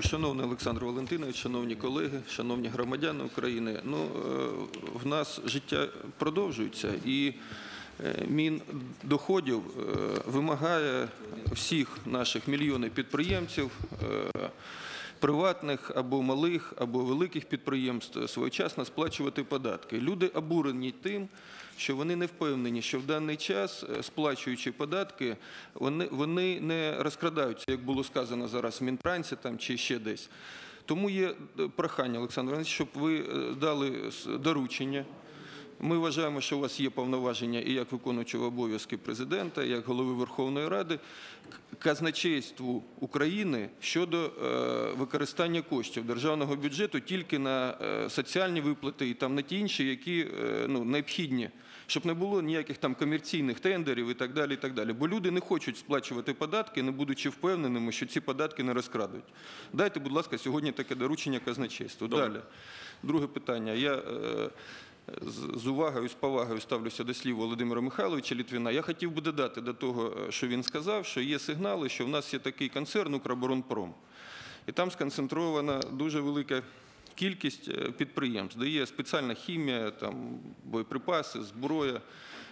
Шановний Олександр Валентинович, шановні колеги, шановні громадяни України, ну е, в нас життя продовжується і мін Міндоходів е, вимагає всіх наших мільйонів підприємців, е, приватних або малих, або великих підприємств своєчасно сплачувати податки. Люди обурені тим, що вони не впевнені, що в даний час, е, сплачуючи податки, вони, вони не розкрадаються, як було сказано зараз в Мінтранці там, чи ще десь. Тому є е, прохання, Олександр Іванович, щоб ви е, дали доручення. Ми вважаємо, що у вас є повноваження і як виконуючого обов'язки президента, і як голови Верховної Ради, казначейству України щодо е, використання коштів державного бюджету тільки на е, соціальні виплати і там на ті інші, які е, ну, необхідні, щоб не було ніяких там комерційних тендерів і так далі. І так далі. Бо люди не хочуть сплачувати податки, не будучи впевненими, що ці податки не розкрадуть. Дайте, будь ласка, сьогодні таке доручення казначейству. Далі. Друге питання. Я з- увагою, з повагою ставлюся до слів Володимира Михайловича Літвіна. Я хотів би додати до того, е, що він сказав, що є сигнали, що в нас є такий концерн «Укроборонпром». І там сконцентрована дуже велика кількість е, підприємств, де є спеціальна хімія, там, боєприпаси, зброя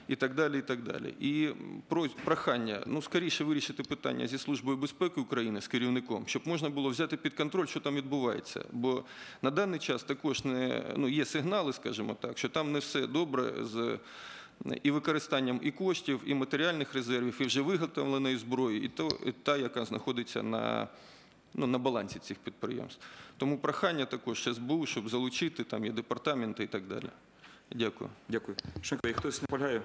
і так далі. І так далі. І про- прохання, ну, скоріше вирішити питання зі Службою безпеки України, з керівником, щоб можна було взяти під контроль, що там відбувається. Бо на даний час також не, ну, є сигнали, скажімо так, що там не все добре з і використанням і коштів, і матеріальних резервів, і вже виготовленої зброї, і, то, і та, яка знаходиться на, ну, на балансі цих підприємств. Тому прохання також СБУ, щоб залучити, там є департаменти і так далі. Дякую. Дякую. Шенко, і хтось наполягає?